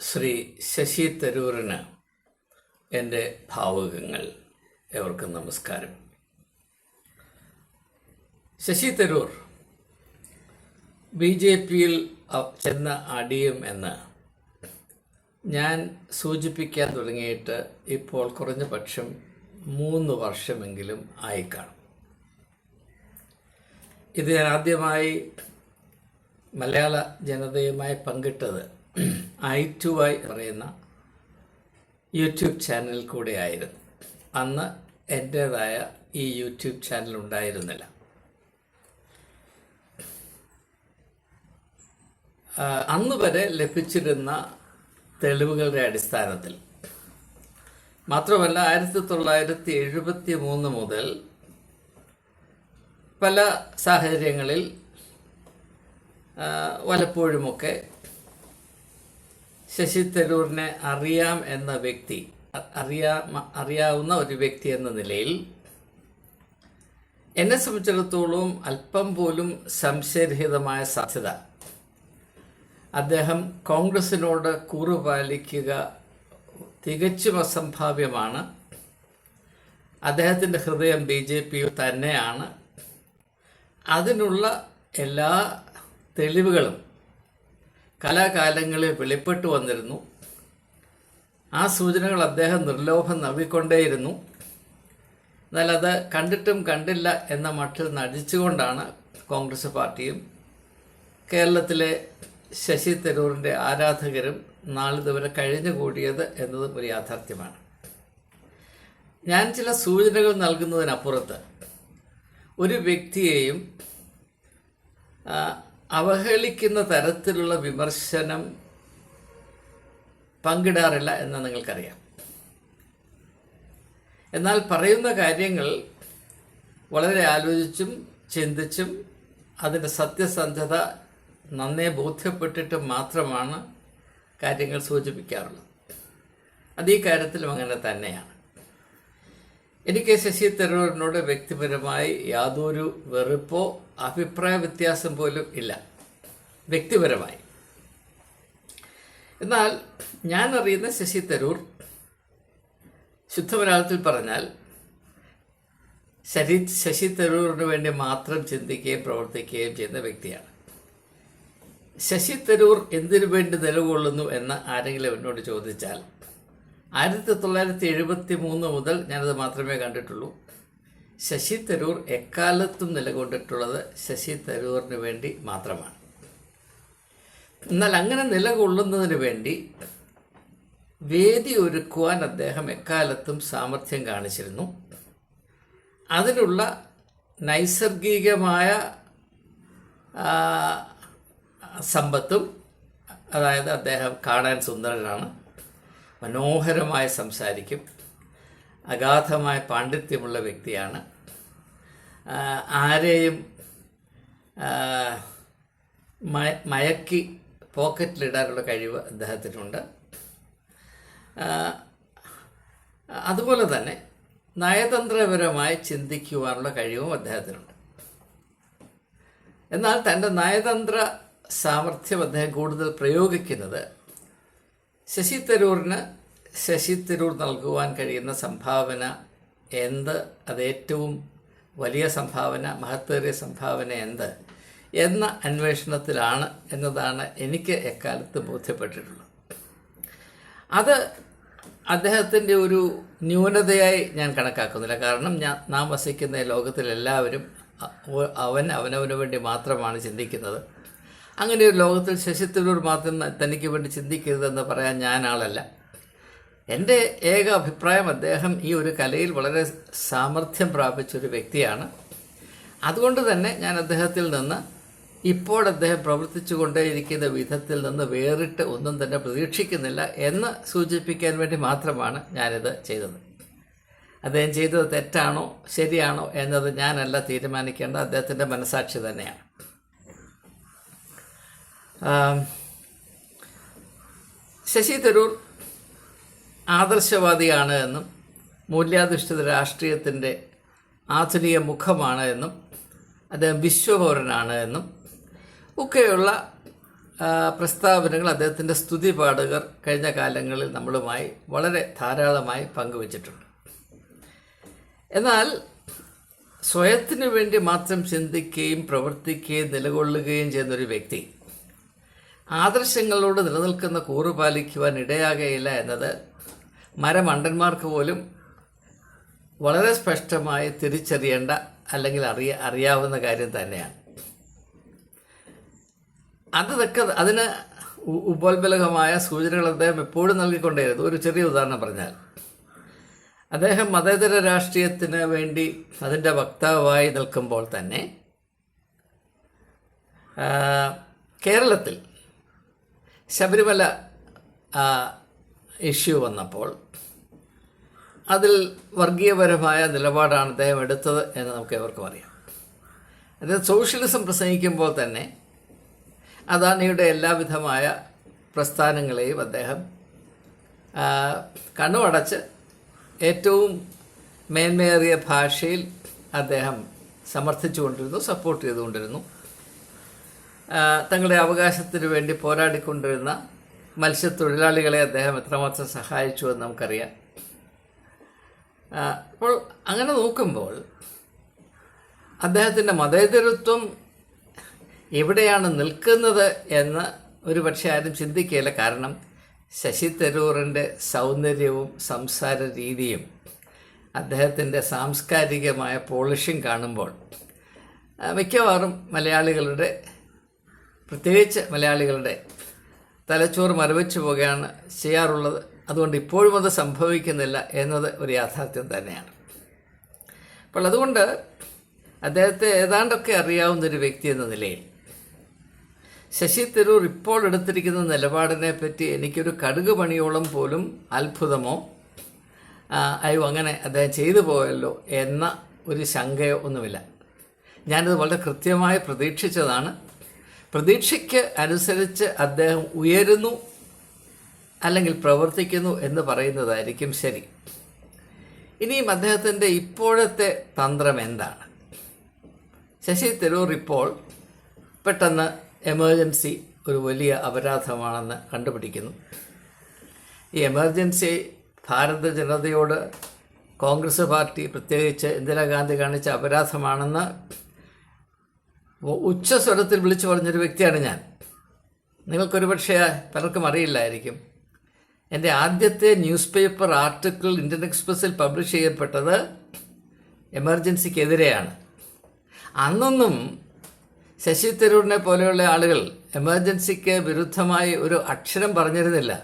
ശ്രീ ശശി തരൂരിന് എന്റെ ഭാവുകങ്ങൾ എവർക്കും നമസ്കാരം. Sasi Tharoor B J പിയിൽ ചെന്ന അടിയും എന്ന് ഞാൻ സൂചിപ്പിക്കാൻ തുടങ്ങിയിട്ട് ഇപ്പോൾ കുറഞ്ഞ പക്ഷം മൂന്ന് വർഷമെങ്കിലും ആയി കാണും ഇത് ഞാൻ ആദ്യമായി മലയാള ജനതയുമായി പങ്കിട്ടത് ഐ ടു ഐ പറയുന്ന യൂട്യൂബ് ചാനൽ കൂടെ ആയിരുന്നു അന്ന് എന്റേതായ ഈ യൂട്യൂബ് ചാനൽ ഉണ്ടായിരുന്നില്ല. അന്ന് വരെ ലഭിച്ചിരുന്ന തെളിവുകളുടെ അടിസ്ഥാനത്തിൽ. മാത്രമല്ല ആയിരത്തി തൊള്ളായിരത്തി എഴുപത്തി മൂന്ന് മുതൽ പല സാഹചര്യങ്ങളിൽ വലപ്പോഴുമൊക്കെ ശശി തരൂരിനെ അറിയാം എന്ന വ്യക്തി അറിയാ അറിയാവുന്ന ഒരു വ്യക്തി എന്ന നിലയിൽ എന്നെ സംബന്ധിച്ചിടത്തോളം അല്പം പോലും സംശയരഹിതമായ സാധ്യത. അദ്ദേഹം കോൺഗ്രസിനോട് കൂറുപാലിക്കുക തികച്ചും അസംഭാവ്യമാണ്. അദ്ദേഹത്തിന്റെ ഹൃദയം ബി ജെ പി തന്നെയാണ്. അതിനുള്ള എല്ലാ തെളിവുകളും കലാകാലങ്ങളിൽ വെളിപ്പെട്ടു വന്നിരുന്നു. ആ സൂചനകൾ അദ്ദേഹം നിർലോഭം നവിക്കൊണ്ടേയിരുന്നു എന്നാൽ അത് കണ്ടിട്ടും കണ്ടില്ല എന്ന മട്ടിൽ നടിച്ചുകൊണ്ടാണ് കോൺഗ്രസ് പാർട്ടിയും കേരളത്തിലെ ശശി തരൂറിന്റെ ആരാധകരും നാളിതുവരെ കഴിഞ്ഞുകൂടിയത് എന്നതും ഒരു യാഥാർത്ഥ്യമാണ്. ഞാൻ ചില സൂചനകൾ നൽകുന്നതിനപ്പുറത്ത് ഒരു വ്യക്തിയെയും അവഹേളിക്കുന്ന തരത്തിലുള്ള വിമർശനം പങ്കിടാറില്ല എന്ന് നിങ്ങൾക്കറിയാം. എന്നാൽ പറയുന്ന കാര്യങ്ങൾ വളരെ ആലോചിച്ചും ചിന്തിച്ചും അതിന്റെ സത്യസന്ധത നന്നേ ബോധ്യപ്പെട്ടിട്ട് മാത്രമാണ് കാര്യങ്ങൾ സൂചിപ്പിക്കാറുള്ളത്. അത് ഈ കാര്യത്തിലും അങ്ങനെ തന്നെയാണ്. എനിക്ക് ശശി തരൂരിനോട് വ്യക്തിപരമായി യാതൊരു വെറുപ്പോ അഭിപ്രായ വ്യത്യാസം പോലും ഇല്ല. വ്യക്തിപരമായി. എന്നാൽ ഞാൻ അറിയുന്ന ശശി തരൂർ ശുദ്ധമലയാളത്തിൽ പറഞ്ഞാൽ ശരി ശശി തരൂറിന് വേണ്ടി മാത്രം ചിന്തിക്കുകയും പ്രവർത്തിക്കുകയും ചെയ്യുന്ന വ്യക്തിയാണ്. ശശി തരൂർ എന്തിനു വേണ്ടി നിലകൊള്ളുന്നു എന്ന് ആരെങ്കിലും എന്നോട് ചോദിച്ചാൽ ആയിരത്തി തൊള്ളായിരത്തി എഴുപത്തി മൂന്ന് മുതൽ ഞാനത് മാത്രമേ കണ്ടിട്ടുള്ളൂ. ശശി തരൂർ എക്കാലത്തും നിലകൊണ്ടിട്ടുള്ളത് ശശി തരൂറിന് വേണ്ടി മാത്രമാണ്. എന്നാൽ അങ്ങനെ നിലകൊള്ളുന്നതിന് വേണ്ടി വേദി ഒരുക്കുവാൻ അദ്ദേഹം എക്കാലത്തും സാമർഥ്യം കാണിച്ചിരുന്നു. അതിനുള്ള നൈസർഗികമായ സമ്പത്തും അതായത് അദ്ദേഹം കാണാൻ സുന്ദരനാണ്. മനോഹരമായി സംസാരിക്കും. അഗാധമായ പാണ്ഡിത്യമുള്ള വ്യക്തിയാണ്. ആരെയും മയക്കി പോക്കറ്റിലിടാനുള്ള കഴിവ് അദ്ദേഹത്തിനുണ്ട്. അതുപോലെ തന്നെ നയതന്ത്രപരമായി ചിന്തിക്കുവാനുള്ള കഴിവും അദ്ദേഹത്തിനുണ്ട്. എന്നാൽ തന്റെ നയതന്ത്ര സാമർഥ്യം അദ്ദേഹം കൂടുതൽ പ്രയോഗിക്കുന്നത് ശശി തരൂറിന് ശശി തരൂർ നൽകുവാൻ കഴിയുന്ന സംഭാവന എന്ത്? അത് ഏറ്റവും വലിയ സംഭാവന മഹത്തേറിയ സംഭാവന എന്ത്? എന്ന അന്വേഷണത്തിലാണ് എന്നതാണ് എനിക്ക് എക്കാലത്ത് ബോധ്യപ്പെട്ടിട്ടുള്ളത്. അത് അദ്ദേഹത്തിന്റെ ഒരു ന്യൂനതയായി ഞാൻ കണക്കാക്കുന്നില്ല. കാരണം ഞാൻ നാം വസിക്കുന്ന ലോകത്തിലെല്ലാവരും അവൻ അവനവന് വേണ്ടി മാത്രമാണ് ചിന്തിക്കുന്നത്. അങ്ങനെ ഒരു ലോകത്തിൽ ശശി തരൂർ മാത്രം തനിക്ക് വേണ്ടി ചിന്തിക്കരുതെന്ന് പറയാൻ ഞാൻ ആളല്ല. എന്റെ ഏക അഭിപ്രായം അദ്ദേഹം ഈ ഒരു കലയിൽ വളരെ സാമർഥ്യം പ്രാപിച്ച ഒരു വ്യക്തിയാണ്. അതുകൊണ്ട് തന്നെ ഞാൻ അദ്ദേഹത്തിൽ നിന്ന് ഇപ്പോൾ അദ്ദേഹം പ്രവർത്തിച്ചു കൊണ്ടേയിരിക്കുന്ന വിധത്തിൽ നിന്ന് വേറിട്ട് ഒന്നും തന്നെ പ്രതീക്ഷിക്കുന്നില്ല എന്ന് സൂചിപ്പിക്കാൻ വേണ്ടി മാത്രമാണ് ഞാനിത് ചെയ്തത്. അദ്ദേഹം ചെയ്തത് തെറ്റാണോ ശരിയാണോ എന്നത് ഞാനല്ല തീരുമാനിക്കേണ്ട. അദ്ദേഹത്തിന്റെ മനസാക്ഷി തന്നെയാണ്. ശശി തരൂർ ആദർശവാദിയാണ് എന്നും മൂല്യാധിഷ്ഠിത രാഷ്ട്രീയത്തിന്റെ ആധുനിക മുഖമാണ് എന്നും അദ്ദേഹം വിശ്വപൗരനാണ് എന്നും ഒക്കെയുള്ള പ്രസ്താവനകൾ അദ്ദേഹത്തിന്റെ സ്തുതിപാടുകർ കഴിഞ്ഞ കാലങ്ങളിൽ നമ്മളുമായി വളരെ ധാരാളമായി പങ്കുവച്ചിട്ടുണ്ട്. എന്നാൽ സ്വയത്തിനു വേണ്ടി മാത്രം ചിന്തിക്കുകയും പ്രവർത്തിക്കുകയും നിലകൊള്ളുകയും ചെയ്യുന്നൊരു വ്യക്തി ആദർശങ്ങളോട് നിലനിൽക്കുന്ന കൂറ് പാലിക്കുവാൻ ഇടയാകയില്ല എന്നത് മരമണ്ടന്മാർക്ക് പോലും വളരെ സ്പഷ്ടമായി തിരിച്ചറിയേണ്ട അല്ലെങ്കിൽ അറിയ അറിയാവുന്ന കാര്യം തന്നെയാണ്. അത് തക്ക അതിന് ഉപോത്ബലകമായ സൂചനകൾ അദ്ദേഹം എപ്പോഴും നൽകിക്കൊണ്ടേയിരുന്നു. ഒരു ചെറിയ ഉദാഹരണം പറഞ്ഞാൽ അദ്ദേഹം മതേതര രാഷ്ട്രീയത്തിന് വേണ്ടി അതിന്റെ വക്താവായി നിൽക്കുമ്പോൾ തന്നെ കേരളത്തിൽ ശബരിമല ഇഷ്യൂ വന്നപ്പോൾ അതിൽ വർഗീയപരമായ നിലപാടാണ് അദ്ദേഹം എടുത്തത് എന്ന് നമുക്ക് എവർക്കും അറിയാം. അദ്ദേഹം സോഷ്യലിസം പ്രസംഗിക്കുമ്പോൾ തന്നെ അദാനിയുടെ എല്ലാവിധമായ പ്രസ്ഥാനങ്ങളെയും അദ്ദേഹം കണ്ണുമടച്ച് ഏറ്റവും മേന്മയേറിയ ഭാഷയിൽ അദ്ദേഹം സമർത്ഥിച്ചുകൊണ്ടിരുന്നു സപ്പോർട്ട് ചെയ്തുകൊണ്ടിരുന്നു. തങ്ങളുടെ അവകാശത്തിന് വേണ്ടി പോരാടിക്കൊണ്ടിരുന്ന മത്സ്യത്തൊഴിലാളികളെ അദ്ദേഹം എത്രമാത്രം സഹായിച്ചു എന്ന് നമുക്കറിയാം. അപ്പോൾ അങ്ങനെ നോക്കുമ്പോൾ അദ്ദേഹത്തിന്റെ മതേതരത്വം എവിടെയാണ് നിൽക്കുന്നത് എന്ന് ഒരു പക്ഷേ ആരും ചിന്തിക്കുകയില്ല കാരണം ശശി തരൂറിന്റെ സൗന്ദര്യവും സംസാര രീതിയും അദ്ദേഹത്തിന്റെ സാംസ്കാരികമായ പോളിഷും കാണുമ്പോൾ മിക്കവാറും മലയാളികളുടെ പ്രത്യേകിച്ച് മലയാളികളുടെ തലച്ചോറ് മരവിച്ചു പോകുകയാണ് ചെയ്യാറുള്ളത്. അതുകൊണ്ട് ഇപ്പോഴും അത് സംഭവിക്കുന്നില്ല എന്നത് ഒരു യാഥാർത്ഥ്യം തന്നെയാണ്. അപ്പോൾ അതുകൊണ്ട് അദ്ദേഹത്തെ ഏതാണ്ടൊക്കെ അറിയാവുന്ന ഒരു വ്യക്തി എന്ന നിലയിൽ ശശി തരൂർ ഇപ്പോൾ എടുത്തിരിക്കുന്ന നിലപാടിനെ പറ്റി എനിക്കൊരു കടുക് പണിയോളം പോലും അത്ഭുതമോ അയ്യോ അങ്ങനെ അദ്ദേഹം ചെയ്തു പോയല്ലോ എന്ന ഒരു ശങ്കയോ ഒന്നുമില്ല. ഞാനിത് വളരെ കൃത്യമായി പ്രതീക്ഷിച്ചതാണ്. പ്രതീക്ഷയ്ക്ക് അനുസരിച്ച് അദ്ദേഹം ഉയരുന്നു അല്ലെങ്കിൽ പ്രവർത്തിക്കുന്നു എന്ന് പറയുന്നതായിരിക്കും ശരി. ഇനിയും അദ്ദേഹത്തിന്റെ ഇപ്പോഴത്തെ തന്ത്രം എന്താണ്? ശശി തരൂർ ഇപ്പോൾ പെട്ടെന്ന് എമർജൻസി ഒരു വലിയ അപരാധമാണെന്ന് കണ്ടുപിടിക്കുന്നു. ഈ എമർജൻസി ഭാരത ജനതയോട് കോൺഗ്രസ് പാർട്ടി പ്രത്യേകിച്ച് ഇന്ദിരാഗാന്ധി കാണിച്ച അപരാധമാണെന്ന് ഉച്ചസ്വരത്തിൽ വിളിച്ചു പറഞ്ഞൊരു വ്യക്തിയാണ് ഞാൻ. നിങ്ങൾക്കൊരു പക്ഷേ പലർക്കും അറിയില്ലായിരിക്കും. എന്റെ ആദ്യത്തെ ന്യൂസ് പേപ്പർ ആർട്ടിക്കിൾ ഇന്ത്യൻ എക്സ്പ്രസ്സിൽ പബ്ലിഷ് ചെയ്യപ്പെട്ടത് എമർജൻസിക്കെതിരെയാണ്. അന്നൊന്നും ശശി തരൂരിനെ പോലെയുള്ള ആളുകൾ എമർജൻസിക്ക് വിരുദ്ധമായി ഒരു അക്ഷരം പറഞ്ഞിരുന്നില്ല.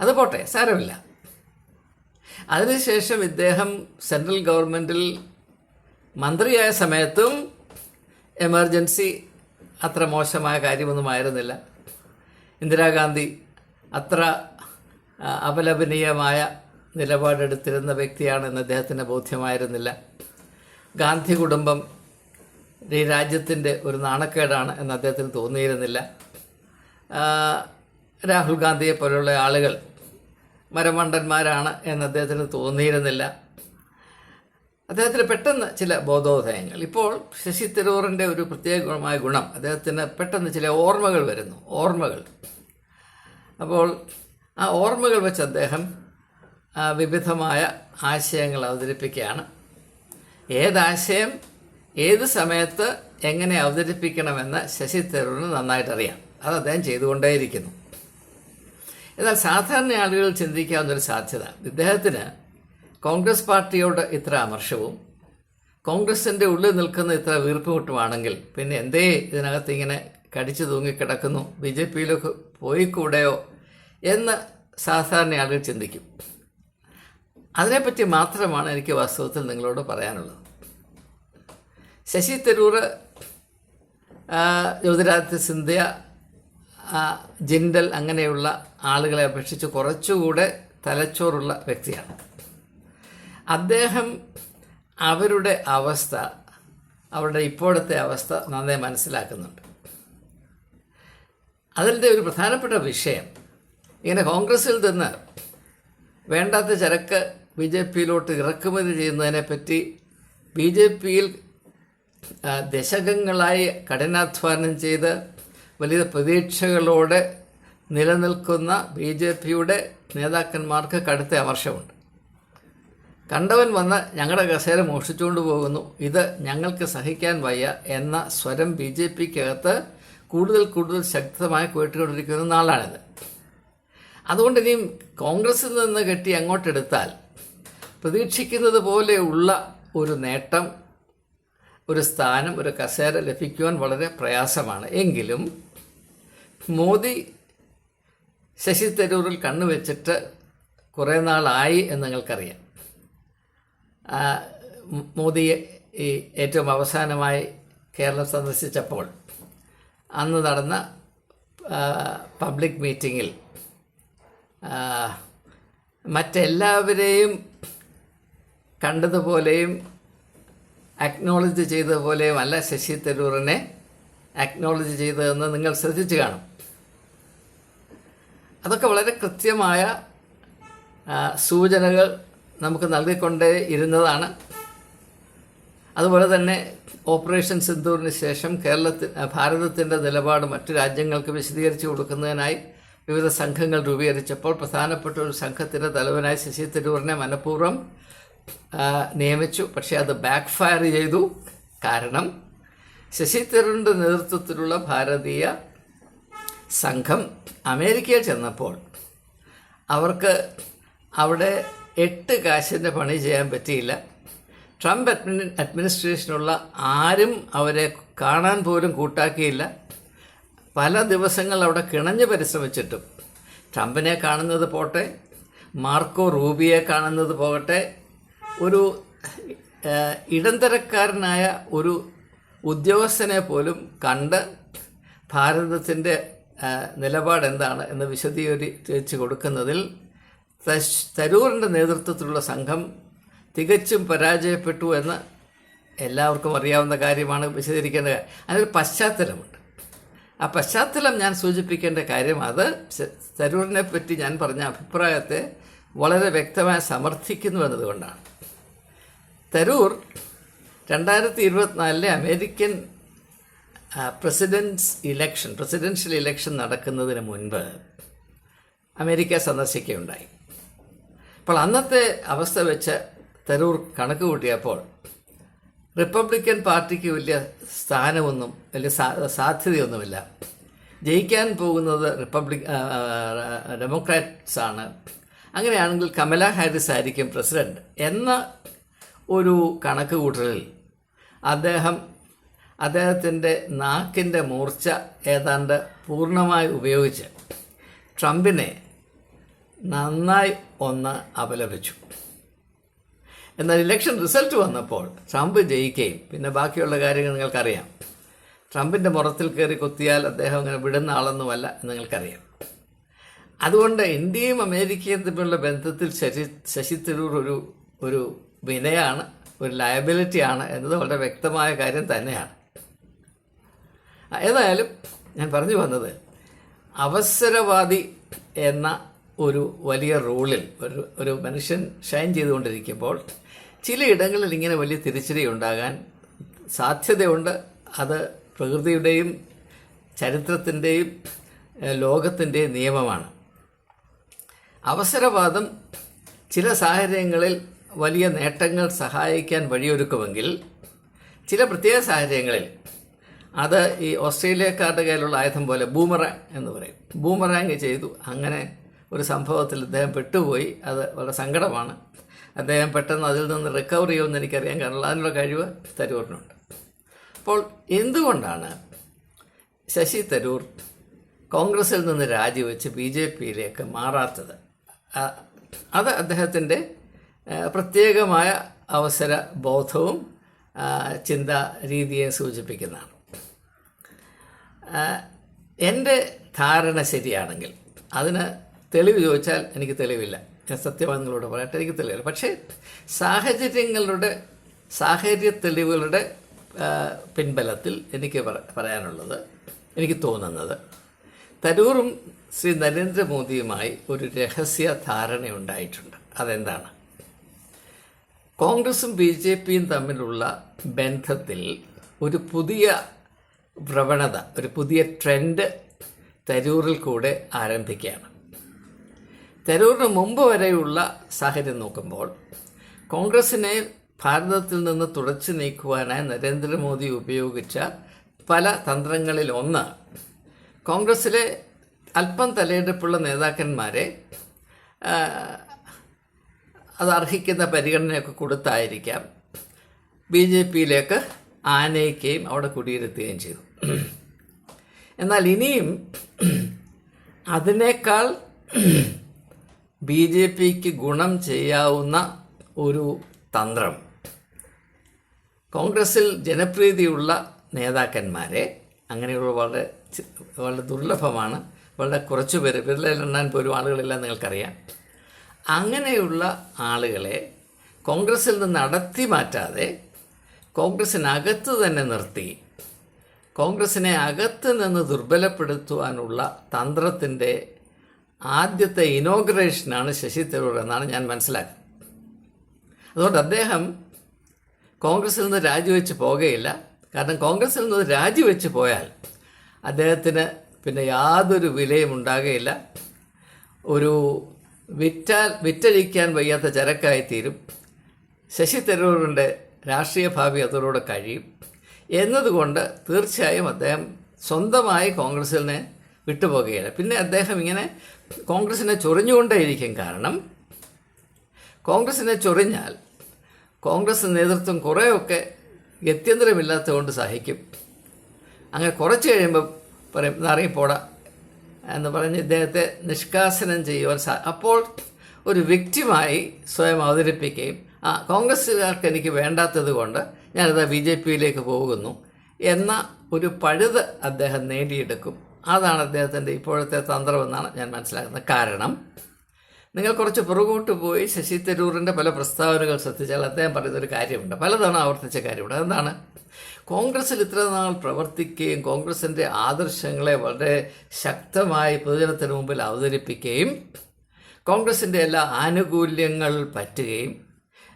അത് പോട്ടെ സാരമില്ല. അതിനുശേഷം ഇദ്ദേഹം സെൻട്രൽ ഗവൺമെന്റിൽ മന്ത്രിയായ സമയത്തും എമർജൻസി അത്ര മോശമായ കാര്യമൊന്നും ആയിരുന്നില്ല. ഇന്ദിരാഗാന്ധി അത്ര അപലപനീയമായ നിലപാടെടുത്തിരുന്ന വ്യക്തിയാണെന്ന് അദ്ദേഹത്തിന് ബോധ്യമായിരുന്നില്ല. ഗാന്ധി കുടുംബം ഈ രാജ്യത്തിന്റെ ഒരു നാണക്കേടാണ് എന്ന് അദ്ദേഹത്തിന് തോന്നിയിരുന്നില്ല. രാഹുൽ ഗാന്ധിയെ പോലുള്ള ആളുകൾ മരമണ്ടന്മാരാണ് എന്ന് അദ്ദേഹത്തിന് തോന്നിയിരുന്നില്ല. അദ്ദേഹത്തിന് പെട്ടെന്ന് ചില ബോധോദയങ്ങൾ. ഇപ്പോൾ ശശി തരൂറിന്റെ ഒരു പ്രത്യേകമായ ഗുണം അദ്ദേഹത്തിന് പെട്ടെന്ന് ചില ഓർമ്മകൾ വരുന്നു ഓർമ്മകൾ. അപ്പോൾ ആ ഓർമ്മകൾ വെച്ച് അദ്ദേഹം വിവിധമായ ആശയങ്ങൾ അവതരിപ്പിക്കുകയാണ്. ഏതാശയം ഏത് സമയത്ത് എങ്ങനെ അവതരിപ്പിക്കണമെന്ന് ശശി തരൂറിന് നന്നായിട്ട് അറിയാം അത് അദ്ദേഹം ചെയ്തുകൊണ്ടേയിരിക്കുന്നു. എന്നാൽ സാധാരണ ആളുകൾ ചിന്തിക്കാവുന്നൊരു സാധ്യത ഇദ്ദേഹത്തിന് കോൺഗ്രസ് പാർട്ടിയോട് ഇത്ര അമർഷവും കോൺഗ്രസിന്റെ ഉള്ളിൽ നിൽക്കുന്ന ഇത്ര വീർപ്പുമുട്ടുമാണെങ്കിൽ പിന്നെ എന്തേ ഇതിനകത്ത് ഇങ്ങനെ കടിച്ചു തൂങ്ങിക്കിടക്കുന്നു ബി ജെ പിയിലൊക്കെ പോയിക്കൂടെയോ എന്ന് സാധാരണ ആളുകൾ ചിന്തിക്കും. അതിനെപ്പറ്റി മാത്രമാണ് എനിക്ക് വാസ്തവത്തിൽ നിങ്ങളോട് പറയാനുള്ളത്. ശശി തരൂർ ജ്യോതിരാദിത്യ സിന്ധ്യ ജിൻഡൽ അങ്ങനെയുള്ള ആളുകളെ അപേക്ഷിച്ച് കുറച്ചുകൂടെ തലച്ചോറുള്ള വ്യക്തിയാണ്. അദ്ദേഹം അവരുടെ അവസ്ഥ അവരുടെ ഇപ്പോഴത്തെ അവസ്ഥ നന്നായി മനസ്സിലാക്കുന്നുണ്ട്. അതിന്റെ ഒരു പ്രധാനപ്പെട്ട വിഷയം ഇങ്ങനെ കോൺഗ്രസിൽ നിന്ന് വേണ്ടാത്ത ചരക്ക് ബി ജെ പിയിലോട്ട് ഇറക്കുമതി ചെയ്യുന്നതിനെപ്പറ്റി ബി ജെ പിയിൽ ദശകങ്ങളായി കഠിനാധ്വാനം ചെയ്ത് വലിയ പ്രതീക്ഷകളോടെ നിലനിൽക്കുന്ന ബി ജെ പിയുടെ നേതാക്കന്മാർക്ക് കടുത്ത അമർഷമുണ്ട്. കണ്ടവൻ വന്ന് ഞങ്ങളുടെ കസേര മോഷ്ടിച്ചുകൊണ്ട് പോകുന്നു. ഇത് ഞങ്ങൾക്ക് സഹിക്കാൻ വയ്യ എന്ന സ്വരം ബി ജെ പിക്കകത്ത് കൂടുതൽ കൂടുതൽ ശക്തമായി കേട്ടുകൊണ്ടിരിക്കുന്ന നാളാണിത്. അതുകൊണ്ട് ഇനിയും കോൺഗ്രസിൽ നിന്ന് കെട്ടി അങ്ങോട്ടെടുത്താൽ പ്രതീക്ഷിക്കുന്നത് പോലെയുള്ള ഒരു നേട്ടം ഒരു സ്ഥാനം ഒരു കസേര ലഭിക്കുവാൻ വളരെ പ്രയാസമാണ്. എങ്കിലും മോദി ശശി തരൂരിൽ കണ്ണുവെച്ചിട്ട് കുറേ നാളായി എന്ന് നിങ്ങൾക്കറിയാം. മോദി ഈ ഏറ്റവും അവസാനമായി കേരളം സന്ദർശിച്ചപ്പോൾ അന്ന് നടന്ന പബ്ലിക് മീറ്റിങ്ങിൽ മറ്റെല്ലാവരെയും കണ്ടതുപോലെയും അക്നോളജ് ചെയ്തതുപോലെയും അല്ല ശശി തരൂറിനെ അക്നോളജ് ചെയ്തതെന്ന് നിങ്ങൾ ശ്രദ്ധിച്ചു കാണും. അതൊക്കെ വളരെ കൃത്യമായ സൂചനകൾ നമുക്ക് നൽകിക്കൊണ്ടേ ഇരുന്നതാണ്. അതുപോലെ തന്നെ ഓപ്പറേഷൻ സിന്ധൂറിന് ശേഷം കേരളത്തിൽ ഭാരതത്തിന്റെ നിലപാട് മറ്റു രാജ്യങ്ങൾക്ക് വിശദീകരിച്ചു കൊടുക്കുന്നതിനായി വിവിധ സംഘങ്ങൾ രൂപീകരിച്ചപ്പോൾ പ്രധാനപ്പെട്ട ഒരു സംഘത്തിന്റെ തലവനായി ശശി തരൂറിനെ മനഃപൂർവം നിയമിച്ചു. പക്ഷേ അത് ബാക്ക് ഫയർ ചെയ്തു. കാരണം ശശി തരൂരിന്റെ നേതൃത്വത്തിലുള്ള ഭാരതീയ സംഘം അമേരിക്കയിൽ ചെന്നപ്പോൾ അവർക്ക് അവിടെ എട്ട് കാശിന്റെ പണി ചെയ്യാൻ പറ്റിയില്ല. ട്രംപ് അഡ്മിനി അഡ്മിനിസ്ട്രേഷനുള്ള ആരും അവരെ കാണാൻ പോലും കൂട്ടാക്കിയില്ല. പല ദിവസങ്ങൾ അവിടെ കിണഞ്ഞ് പരിശ്രമിച്ചിട്ടും. ട്രംപിനെ കാണുന്നത് പോട്ടെ മാർക്കോ റൂബിയെ കാണുന്നത് പോകട്ടെ ഒരു ഇടംതരക്കാരനായ ഒരു ഉദ്യോഗസ്ഥനെ പോലും കണ്ട് ഭാരതത്തിന്റെ നിലപാടെന്താണ് എന്ന് വിശദീകരിച്ച് കൊടുക്കുന്നതിൽ തരൂറിന്റെ നേതൃത്വത്തിലുള്ള സംഘം തികച്ചും പരാജയപ്പെട്ടു എന്ന് എല്ലാവർക്കും അറിയാവുന്ന കാര്യമാണ് വിശദീകരിക്കേണ്ട അതിനൊരു പശ്ചാത്തലമുണ്ട്. ആ പശ്ചാത്തലം ഞാൻ സൂചിപ്പിക്കേണ്ട കാര്യം അത് തരൂറിനെ പറ്റി ഞാൻ പറഞ്ഞ അഭിപ്രായത്തെ വളരെ വ്യക്തമായി സമർത്ഥിക്കുന്നു എന്നതുകൊണ്ടാണ്. തരൂർ രണ്ടായിരത്തി ഇരുപത്തിനാലിലെ American presidents election presidential election നടക്കുന്നതിന് മുൻപ് അമേരിക്ക സന്ദർശിക്കുകയുണ്ടായി. അപ്പോൾ അന്നത്തെ അവസ്ഥ വെച്ച് തരൂർ കണക്ക് കൂട്ടിയപ്പോൾ റിപ്പബ്ലിക്കൻ പാർട്ടിക്ക് വലിയ സ്ഥാനമൊന്നും വലിയ സാധ്യതയൊന്നുമില്ല. ജയിക്കാൻ പോകുന്നത് റിപ്പബ്ലിക് ഡെമോക്രാറ്റ്സ് ആണ് അങ്ങനെയാണെങ്കിൽ കമല ഹാരിസ് ആയിരിക്കും പ്രസിഡന്റ് എന്ന ഒരു കണക്ക് കൂട്ടലിൽ അദ്ദേഹം അദ്ദേഹത്തിന്റെ നാക്കിന്റെ മൂർച്ച ഏതാണ്ട് പൂർണമായി ഉപയോഗിച്ച് ട്രംപിനെ നന്നായി ഒന്ന് അപലപിച്ചു. എന്നാൽ ഇലക്ഷൻ റിസൾട്ട് വന്നപ്പോൾ ട്രംപ് ജയിക്കുകയും പിന്നെ ബാക്കിയുള്ള കാര്യങ്ങൾ നിങ്ങൾക്കറിയാം. ട്രംപിന്റെ മുറത്തിൽ കയറി കുത്തിയാൽ അദ്ദേഹം അങ്ങനെ വിടുന്ന ആളൊന്നുമല്ല എന്ന് നിങ്ങൾക്കറിയാം. അതുകൊണ്ട് ഇന്ത്യയും അമേരിക്കയും തമ്മിലുള്ള ബന്ധത്തിൽ ശശി ശശി തരൂർ ഒരു ഒരു വിനയാണ് ഒരു ലയബിലിറ്റിയാണ് എന്നത് വളരെ വ്യക്തമായ കാര്യം തന്നെയാണ്. ഏതായാലും ഞാൻ പറഞ്ഞു വന്നത് അവസരവാദി എന്ന ഒരു വലിയ റോളിൽ ഒരു ഒരു മനുഷ്യൻ ഷൈൻ ചെയ്തുകൊണ്ടിരിക്കുമ്പോൾ ചിലയിടങ്ങളിൽ ഇങ്ങനെ വലിയ തിരിച്ചടി ഉണ്ടാകാൻ സാധ്യതയുണ്ട്. അത് പ്രകൃതിയുടെയും ചരിത്രത്തിന്റെയും ലോകത്തിന്റെയും നിയമമാണ്. അവസരവാദം ചില സാഹചര്യങ്ങളിൽ വലിയ നേട്ടങ്ങൾ സഹായിക്കാൻ വഴിയൊരുക്കുമെങ്കിൽ ചില പ്രത്യേക സാഹചര്യങ്ങളിൽ അത് ഈ ഓസ്ട്രേലിയക്കാരുടെ കയ്യിലുള്ള ആയുധം പോലെ ബൂമറാങ് എന്ന് പറയും. ബൂമറാങ് ചെയ്തു. അങ്ങനെ ഒരു സംഭവത്തിൽ അദ്ദേഹം പെട്ടുപോയി. അത് വളരെ സങ്കടമാണ്. അദ്ദേഹം പെട്ടെന്ന് അതിൽ നിന്ന് റിക്കവർ ചെയ്യുമെന്ന് എനിക്കറിയാൻ കാരണം അതിനുള്ള കഴിവ് തരൂറിനുണ്ട്. അപ്പോൾ എന്തുകൊണ്ടാണ് ശശി തരൂർ കോൺഗ്രസിൽ നിന്ന് രാജിവെച്ച് ബി ജെ പിയിലേക്ക് മാറാത്തത്? അത് അദ്ദേഹത്തിന്റെ പ്രത്യേകമായ അവസര ബോധവും ചിന്താ രീതിയെ സൂചിപ്പിക്കുന്നതാണ്. എന്റെ ധാരണ ശരിയാണെങ്കിൽ അതിന് തെളിവ് ചോദിച്ചാൽ എനിക്ക് തെളിവില്ല. ഞാൻ സത്യവാദങ്ങളോട് പറയട്ടെ എനിക്ക് തെളിവില്ല. പക്ഷേ സാഹചര്യങ്ങളുടെ സാഹചര്യ തെളിവുകളുടെ പിൻബലത്തിൽ എനിക്ക് പറ- പറയാനുള്ളത് എനിക്ക് തോന്നുന്നത് തരൂറും ശ്രീ നരേന്ദ്രമോദിയുമായി ഒരു രഹസ്യ ധാരണയുണ്ടായിട്ടുണ്ട് അതെന്താണ്? കോൺഗ്രസും ബി ജെ പിയും തമ്മിലുള്ള ബന്ധത്തിൽ ഒരു പുതിയ പ്രവണത ഒരു പുതിയ ട്രെൻഡ് തരൂറിൽ കൂടെ ആരംഭിക്കുകയാണ്. തരൂറിന് മുമ്പ് വരെയുള്ള സാഹചര്യം നോക്കുമ്പോൾ കോൺഗ്രസിനെ ഭാരതത്തിൽ നിന്ന് തുടച്ചു നീക്കുവാനായി നരേന്ദ്രമോദി ഉപയോഗിച്ച പല തന്ത്രങ്ങളിൽ ഒന്ന് കോൺഗ്രസ്സിലെ അല്പം തലയെടുപ്പുള്ള നേതാക്കന്മാരെ അത് അർഹിക്കുന്ന പരിഗണനയൊക്കെ കൊടുത്തായിരിക്കാം. ബി ജെ പിയിലേക്ക് ആനയിക്കുകയും അവിടെ കുടിയിരുത്തുകയും ചെയ്തു. എന്നാൽ ഇനിയും അതിനേക്കാൾ ബി ജെ പിക്ക് ഗുണം ചെയ്യാവുന്ന ഒരു തന്ത്രം. കോൺഗ്രസിൽ ജനപ്രീതിയുള്ള നേതാക്കന്മാരെ അങ്ങനെയുള്ള വളരെ വളരെ ദുർലഭമാണ് വളരെ കുറച്ച് പേര് വിരലെണ്ണാൻ പോലും ആളുകളെല്ലാം നിങ്ങൾക്കറിയാം. അങ്ങനെയുള്ള ആളുകളെ കോൺഗ്രസിൽ നിന്ന് നടത്തി മാറ്റാതെ കോൺഗ്രസ്സിനകത്ത് തന്നെ നിർത്തി കോൺഗ്രസിനെ അകത്ത് നിന്ന് ദുർബലപ്പെടുത്തുവാനുള്ള തന്ത്രത്തിന്റെ ആദ്യത്തെ ഇനോഗ്രേഷനാണ് ശശി തരൂർ എന്നാണ് ഞാൻ മനസ്സിലാക്കുന്നത്. അതുകൊണ്ട് അദ്ദേഹം കോൺഗ്രസിൽ നിന്ന് രാജിവെച്ച് പോകുകയില്ല കാരണം കോൺഗ്രസിൽ നിന്ന് രാജിവെച്ച് പോയാൽ അദ്ദേഹത്തിന് പിന്നെ യാതൊരു വിലയും ഉണ്ടാകുകയില്ല. ഒരു വിറ്റാൽ വിറ്റഴിക്കാൻ വയ്യാത്ത ചരക്കായി തീരും. ശശി തരൂരിന്റെ രാഷ്ട്രീയ ഭാവി അതിലൂടെ കഴിയും. എന്നതുകൊണ്ട് തീർച്ചയായും അദ്ദേഹം സ്വന്തമായി കോൺഗ്രസിനെ വിട്ടുപോകുകയില്ല. പിന്നെ അദ്ദേഹം ഇങ്ങനെ കോൺഗ്രസിനെ ചൊറിഞ്ഞുകൊണ്ടേയിരിക്കും കാരണം കോൺഗ്രസിനെ ചൊറിഞ്ഞാൽ കോൺഗ്രസ് നേതൃത്വം കുറേയൊക്കെ ഗത്യന്തരമില്ലാത്തതുകൊണ്ട് സഹിക്കും. അങ്ങനെ കുറച്ച് കഴിയുമ്പോൾ പറയും നിറങ്ങിപ്പോട എന്ന് പറഞ്ഞ് ഇദ്ദേഹത്തെ നിഷ്കാസനം ചെയ്യുവാൻ സാ അപ്പോൾ ഒരു വ്യക്തിമായി സ്വയം അവതരിപ്പിക്കുകയും ആ കോൺഗ്രസ്സുകാർക്ക് എനിക്ക് വേണ്ടാത്തത് കൊണ്ട് ഞാനിതാ ബി ജെ പിയിലേക്ക് പോകുന്നു എന്ന ഒരു പഴുത് അദ്ദേഹം നേടിയെടുക്കും. അതാണ് അദ്ദേഹത്തിന്റെ ഇപ്പോഴത്തെ തന്ത്രമെന്നാണ് ഞാൻ മനസ്സിലാക്കുന്നത്. കാരണം നിങ്ങൾ കുറച്ച് പുറകോട്ട് പോയി ശശി തരൂറിന്റെ പല പ്രസ്താവനകൾ ശ്രദ്ധിച്ചാൽ അദ്ദേഹം പറയുന്നൊരു കാര്യമുണ്ട്. പലതവണ ആവർത്തിച്ച കാര്യമുണ്ട്. അതെന്താണ്? കോൺഗ്രസ്സിൽ ഇത്ര നാൾ പ്രവർത്തിക്കുകയും കോൺഗ്രസിന്റെ ആദർശങ്ങളെ വളരെ ശക്തമായി പൊതുജനത്തിന് മുമ്പിൽ അവതരിപ്പിക്കുകയും കോൺഗ്രസിന്റെ എല്ലാ ആനുകൂല്യങ്ങൾ പറ്റുകയും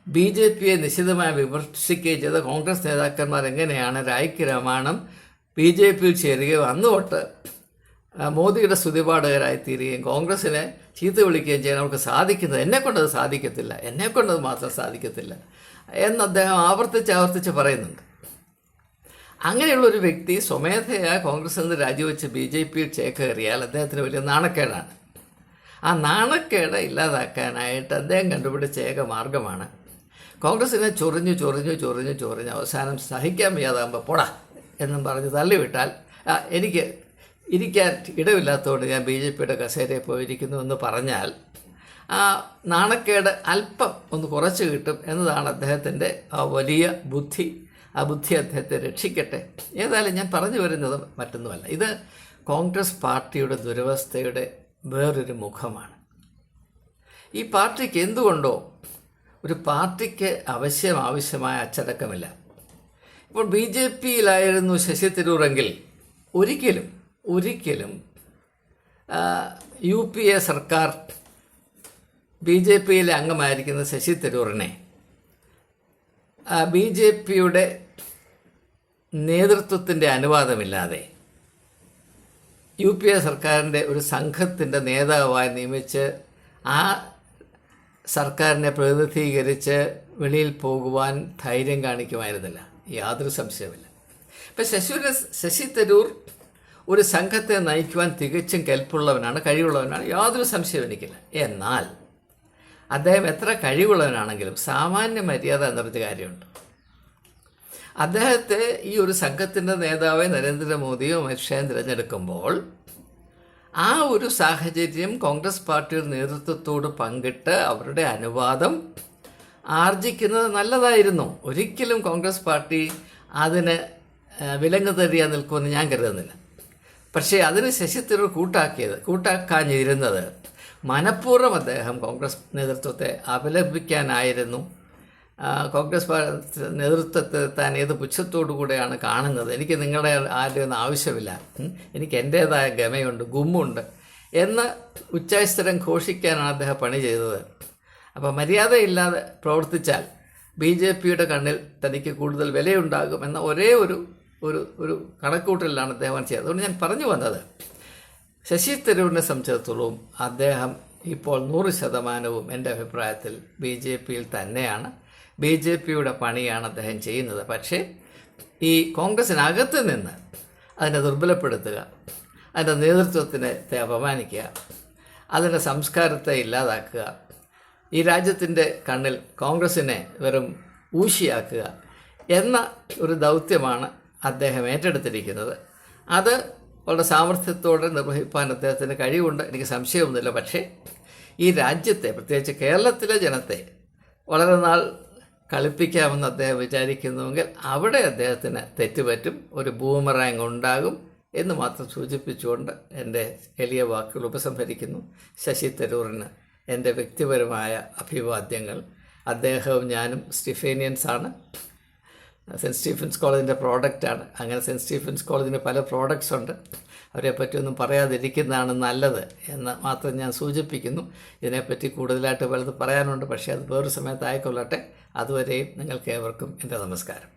ബി ജെ പിയെ നിശിതമായി വിമർശിക്കുകയും ചെയ്ത കോൺഗ്രസ് നേതാക്കന്മാർ എങ്ങനെയാണ്? രായ്ക്ക് രാമായണം ബി ജെ പിയിൽ ചേരുകയും അന്ന് തൊട്ട് മോദിയുടെ സ്തുതിപാഠകരായി തീരുകയും കോൺഗ്രസിനെ ചീത്ത വിളിക്കുകയും ചെയ്യാൻ അവർക്ക് സാധിക്കുന്നത് എന്നെക്കൊണ്ടത് സാധിക്കത്തില്ല എന്നെക്കൊണ്ടത് മാത്രം സാധിക്കത്തില്ല എന്ന് അദ്ദേഹം ആവർത്തിച്ച് ആവർത്തിച്ച് പറയുന്നുണ്ട്. അങ്ങനെയുള്ളൊരു വ്യക്തി സ്വമേധയാ കോൺഗ്രസിൽ നിന്ന് രാജിവെച്ച് ബി ജെ പിയിൽ ചേക്കേറിയാൽ അദ്ദേഹത്തിന് വലിയ നാണക്കേടാണ്. ആ നാണക്കേട് ഇല്ലാതാക്കാനായിട്ട് അദ്ദേഹം കണ്ടുപിടിച്ച ഏക മാർഗമാണ് കോൺഗ്രസിനെ ചൊറിഞ്ഞു ചൊറിഞ്ഞു ചൊറിഞ്ഞു ചൊറിഞ്ഞ് അവസാനം സഹിക്കാൻ വയ്യാതാകുമ്പോൾ പോടാ. എന്നും പറഞ്ഞ് തള്ളിവിട്ടാൽ എനിക്ക് ഇരിക്കാൻ ഇടമില്ലാത്തതുകൊണ്ട് ഞാൻ ബി ജെ പിയുടെ കസേരയിൽ പോയിരിക്കുന്നു എന്ന് പറഞ്ഞാൽ ആ നാണക്കേട് അല്പം ഒന്ന് കുറച്ച് കിട്ടും എന്നതാണ് അദ്ദേഹത്തിന്റെ ആ വലിയ ബുദ്ധി. ആ ബുദ്ധി അദ്ദേഹത്തെ രക്ഷിക്കട്ടെ. ഏതായാലും ഞാൻ പറഞ്ഞു വരുന്നത് മറ്റൊന്നുമല്ല. ഇത് കോൺഗ്രസ് പാർട്ടിയുടെ ദുരവസ്ഥയുടെ വേറൊരു മുഖമാണ്. ഈ പാർട്ടിക്ക് എന്തുകൊണ്ടോ ഒരു പാർട്ടിക്ക് അവശ്യം ആവശ്യമായ അച്ചടക്കമില്ല. ഇപ്പോൾ ബി ജെ പിയിലായിരുന്നു ശശി തരൂറെങ്കിൽ ഒരിക്കലും ഒരിക്കലും യു പി എ സർക്കാർ ബി ജെ പിയിലെ അംഗമായിരിക്കുന്ന ശശി തരൂറിനെ ബി ജെ പിയുടെ നേതൃത്വത്തിന്റെ അനുവാദമില്ലാതെ യു പി എ സർക്കാരിന്റെ ഒരു സംഘത്തിന്റെ നേതാവായി നിയമിച്ച് ആ സർക്കാരിനെ പ്രതിനിധീകരിച്ച് വെളിയിൽ പോകുവാൻ ധൈര്യം കാണിക്കുമായിരുന്നില്ല. യാതൊരു സംശയമില്ല ഇപ്പം ശശിര ശശി തരൂർ ഒരു സംഘത്തെ നയിക്കുവാൻ തികച്ചും കെൽപ്പുള്ളവനാണ് കഴിവുള്ളവനാണ് യാതൊരു സംശയവും എനിക്കില്ല. എന്നാൽ അദ്ദേഹം എത്ര കഴിവുള്ളവനാണെങ്കിലും സാമാന്യ മര്യാദ എന്നൊരു കാര്യമുണ്ട്. അദ്ദേഹത്തെ ഈ ഒരു സംഘത്തിന്റെ നേതാവായി നരേന്ദ്രമോദിയോ അമിത്ഷായും തിരഞ്ഞെടുക്കുമ്പോൾ ആ ഒരു സാഹചര്യം കോൺഗ്രസ് പാർട്ടിയുടെ നേതൃത്വത്തോട് പങ്കിട്ട് അവരുടെ അനുവാദം ആർജിക്കുന്നത് നല്ലതായിരുന്നു. ഒരിക്കലും കോൺഗ്രസ് പാർട്ടി അതിന് വിലങ്ങ് തരിയാൻ നിൽക്കുമെന്ന് ഞാൻ കരുതുന്നില്ല. പക്ഷേ അതിന് ശശി തരൂർ കൂട്ടാക്കിയത് കൂട്ടാക്കാഞ്ഞിരുന്നത് മനഃപൂർവം അദ്ദേഹം കോൺഗ്രസ് നേതൃത്വത്തെ അപലപിക്കാനായിരുന്നു. കോൺഗ്രസ് നേതൃത്വത്തെ താൻ ഏത് പുച്ഛത്തോടു കൂടെയാണ് കാണുന്നത്? എനിക്ക് നിങ്ങളുടെ ആരുടെയും ഒന്നും ആവശ്യമില്ല. എനിക്ക് എന്റേതായ ഗമയുണ്ട് ഗുമ്മുണ്ട് എന്ന് ഉച്ചാസ്ഥരം ഘോഷിക്കാനാണ് അദ്ദേഹം പണി ചെയ്തത്. അപ്പോൾ മര്യാദയില്ലാതെ പ്രവർത്തിച്ചാൽ ബി ജെ പിയുടെ കണ്ണിൽ തനിക്ക് കൂടുതൽ വിലയുണ്ടാകും എന്ന ഒരേ ഒരു ഒരു ഒരു കണക്കൂട്ടലിലാണ് അദ്ദേഹം ചെയ്തത്. അതുകൊണ്ട് ഞാൻ പറഞ്ഞു വന്നത് ശശി തരൂരിനെ സംബന്ധിച്ചിടത്തോളം അദ്ദേഹം ഇപ്പോൾ നൂറ് ശതമാനവും എന്റെ അഭിപ്രായത്തിൽ ബി ജെ പിയിൽ തന്നെയാണ്. ബി ജെ പിയുടെ പണിയാണ് അദ്ദേഹം ചെയ്യുന്നത്. പക്ഷേ ഈ കോൺഗ്രസിനകത്ത് നിന്ന് അതിനെ ദുർബലപ്പെടുത്തുക അതിന്റെ നേതൃത്വത്തിനെ അപമാനിക്കുക അതിന്റെ സംസ്കാരത്തെ ഇല്ലാതാക്കുക ഈ രാജ്യത്തിന്റെ കണ്ണിൽ കോൺഗ്രസിനെ വെറും ഊശിയാക്കുക എന്ന ഒരു ദൗത്യമാണ് അദ്ദേഹം ഏറ്റെടുത്തിരിക്കുന്നത്. അത് വളരെ സാമർഥ്യത്തോടെ നിർവഹിപ്പാൻ അദ്ദേഹത്തിന് കഴിവുണ്ട്. എനിക്ക് സംശയമൊന്നുമില്ല. പക്ഷേ ഈ രാജ്യത്തെ പ്രത്യേകിച്ച് കേരളത്തിലെ ജനത്തെ വളരെ നാൾ കളിപ്പിക്കാമെന്ന് അദ്ദേഹം വിചാരിക്കുന്നുവെങ്കിൽ അവിടെ അദ്ദേഹത്തിന് തെറ്റുപറ്റും ഒരു ബൂമറാങ് ഉണ്ടാകും എന്ന് മാത്രം സൂചിപ്പിച്ചുകൊണ്ട് എന്റെ എളിയ വാക്കുകൾ ഉപസംഹരിക്കുന്നു. ശശി തരൂറിന് എന്റെ വ്യക്തിപരമായ അഭിവാദ്യങ്ങൾ. അദ്ദേഹവും ഞാനും സ്റ്റിഫേനിയൻസാണ് സെന്റ് സ്റ്റീഫൻസ് കോളേജിന്റെ പ്രോഡക്റ്റാണ് അങ്ങനെ സെന്റ് സ്റ്റീഫൻസ് കോളേജിന് പല പ്രോഡക്റ്റ്സ് ഉണ്ട്. അവരെ പറ്റിയൊന്നും പറയാതിരിക്കുന്നതാണ് നല്ലത് എന്ന് മാത്രം ഞാൻ സൂചിപ്പിക്കുന്നു. ഇതിനെപ്പറ്റി കൂടുതലായിട്ട് പലത് പറയാനുണ്ട്. പക്ഷേ അത് വേറൊരു സമയത്തായിക്കൊള്ളട്ടെ. അതുവരെയും നിങ്ങൾക്ക് ഏവർക്കും എന്റെ നമസ്കാരം.